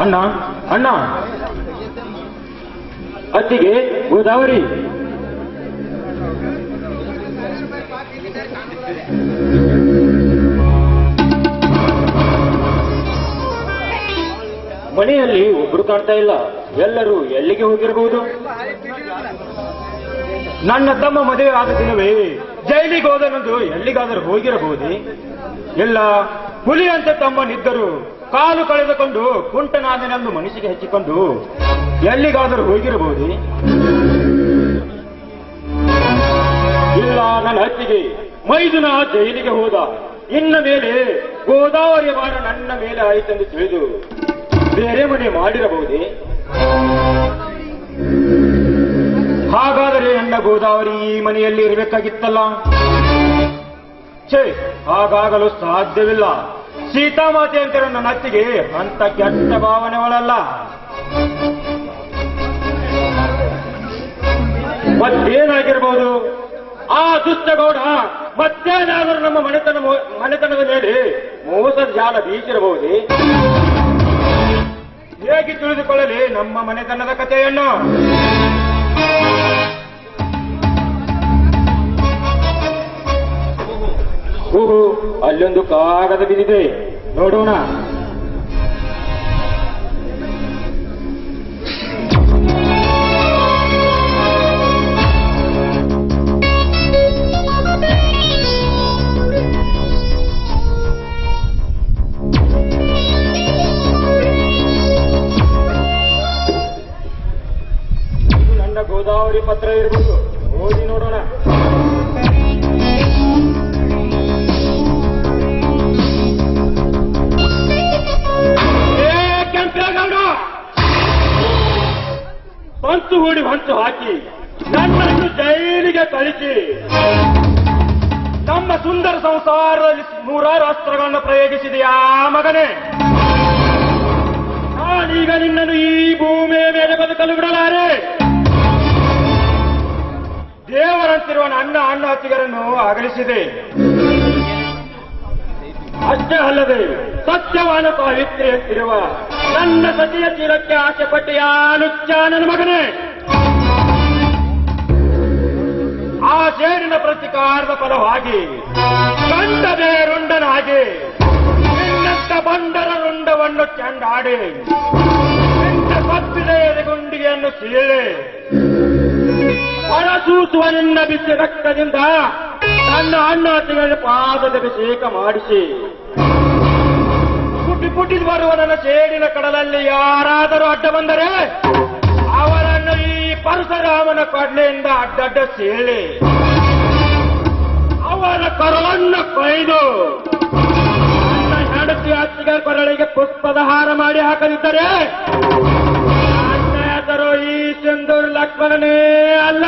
ಅಣ್ಣ ಅಣ್ಣ. ಅತ್ತಿಗೆ ಗೋದಾವರಿ. ಮನೆಯಲ್ಲಿ ಒಬ್ರು ಕಾಣ್ತಾ ಇಲ್ಲ. ಎಲ್ಲರೂ ಎಲ್ಲಿಗೆ ಹೋಗಿರಬಹುದು ನನ್ನ ತಮ್ಮ ಮದುವೆ ಆದ ದಿನವೇ ಜೈಲಿಗೆ ಹೋದನಂದು ಎಲ್ಲಿಗಾದರೂ ಹೋಗಿರಬಹುದೇ? ಇಲ್ಲ. ಹುಲಿಯಂತೆ ತಮ್ಮನಿದ್ದರು. ಕಾಲು ಕಳೆದುಕೊಂಡು ಕುಂಟನಾದನೆಂದು ಮನಸ್ಸಿಗೆ ಹಚ್ಚಿಕೊಂಡು, ಎಲ್ಲಿಗಾದರೂ ಹೋಗಿರಬಹುದು? ಇಲ್ಲ, ನನ್ನ ಹತ್ತಿಗೆ ಮೈದುನ ಜೈಲಿಗೆ ಹೋದ. ಇನ್ನ ಮೇಲೆ ಗೋದಾವರಿ ಮಾರ ನನ್ನ ಮೇಲೆ ಆಯಿತೆಂದು ತಿಳಿದು ಬೇರೆ ಮನೆ ಮಾಡಿರಬಹುದೇ? ಹಾಗಾದರೆ ನನ್ನ ಗೋದಾವರಿ ಈ ಮನೆಯಲ್ಲಿ ಇರಬೇಕಾಗಿತ್ತಲ್ಲ? ಛೇ, ಹಾಗಾಗಲು ಸಾಧ್ಯವಿಲ್ಲ. ಸೀತಾಮಾತೆ ಅಂತಿರೋ ನನ್ನ ಅತ್ತಿಗೆ ಅಂತ ಕೆಟ್ಟ ಭಾವನೆಗಳಲ್ಲ ಮತ್ತೇನಾಗಿರ್ಬೋದು? ಆ ದುಷ್ಟಗೌಡ ಮತ್ತೇನಾದರೂ ನಮ್ಮ ಮನೆತನ ಮನೆತನದ ಮೇಲೆ ಮೋಸದ ಜಾಲ ಬೀಚಿರಬಹುದು ಹೇಗೆ ತಿಳಿದುಕೊಳ್ಳಲಿ ನಮ್ಮ ಮನೆತನದ ಕಥೆಯನ್ನು? ಓಹೋ ಅಲ್ಲೊಂದು ಕಾಗದ ಬಿದ್ದಿದೆ. ನೋಡೋಣ. ಗೋದಾವರಿ ಪತ್ರ ಇರಬಹುದು ಓದಿ ನೋಡೋಣ. ಪಂಚು ಹೂಡಿ ಹೊಂಚು ಹಾಕಿ ನನ್ನನ್ನು ಜೈಲಿಗೆ ಕಳಿಸಿ. ನಮ್ಮ ಸುಂದರ ಸಂಸಾರದಲ್ಲಿ ನೂರಾರು ಅಸ್ತ್ರಗಳನ್ನು ಪ್ರಯೋಗಿಸಿದೆಯಾ ಮಗನೇ? ನಾನೀಗ ನಿನ್ನನ್ನು ಈ ಭೂಮಿಯ ಮೇಲೆ ಬದುಕಲು ಬಿಡಲಾರೆ. ದೇವರಂತಿರುವ ನನ್ನ ಅಣ್ಣ ಹತ್ತಿಗರನ್ನು ಅಗಲಿಸಿದೆ. ಅಷ್ಟೇ ಅಲ್ಲದೆ ಸತ್ಯವಾದ ಪಾವಿತ್ರಿ ಅಂತಿರುವ ನನ್ನ ಸತಿಯ ಚೀಲಕ್ಕೆ ಆಸೆ ಪಟ್ಟಿಯ ನನ್ನ ಮಗನೇ! ಆ ಜೇರಿನ ಪ್ರತಿಕಾರದ ಫಲವಾಗಿ ಕಂಡದೆ ರುಂಡನಾಗಿ ನಿನ್ನಂತ ಬಂಡರ ರುಂಡವನ್ನು ಚೆಂಡಾಡಿ ನಿನ್ನ ಸತ್ತಿದೆಯದ ಗುಂಡಿಯನ್ನು ಸೀಳೆ ಹೊರಸೂಸುವ ನಿನ್ನ ಬಿಸಿ ರಕ್ತದಿಂದ ನನ್ನ ಅಣ್ಣ ಅತ್ತಿಗೆ ಪಾದದ ಅಭಿಷೇಕ ಮಾಡಿಸಿ. ಪುಟ್ಟಿ ಪುಟ್ಟಿ ಬರುವ ನನ್ನ ಸೇಡಿನ ಕಡಲಲ್ಲಿ ಯಾರಾದರೂ ಅಡ್ಡ ಬಂದರೆ ಅವರನ್ನು ಈ ಪರಶುರಾಮನ ಕಡಲೆಯಿಂದ ಅಡ್ಡಡ್ಡ ಸೇಳಿ. ಅವರ ಕರವನ್ನು ಕೊಯ್ದು ಹೆಂಡತಿ ಅತ್ತಿಗೆ ಕೊರಳಿಗೆ ಪುಷ್ಪದ ಹಾರ ಮಾಡಿ ಹಾಕದಿದ್ದರೆ ನನ್ನ ಹೆಸರು ಈ ಸಿಂಧೂರ್ ಲಕ್ಷ್ಮಣನೇ ಅಲ್ಲ.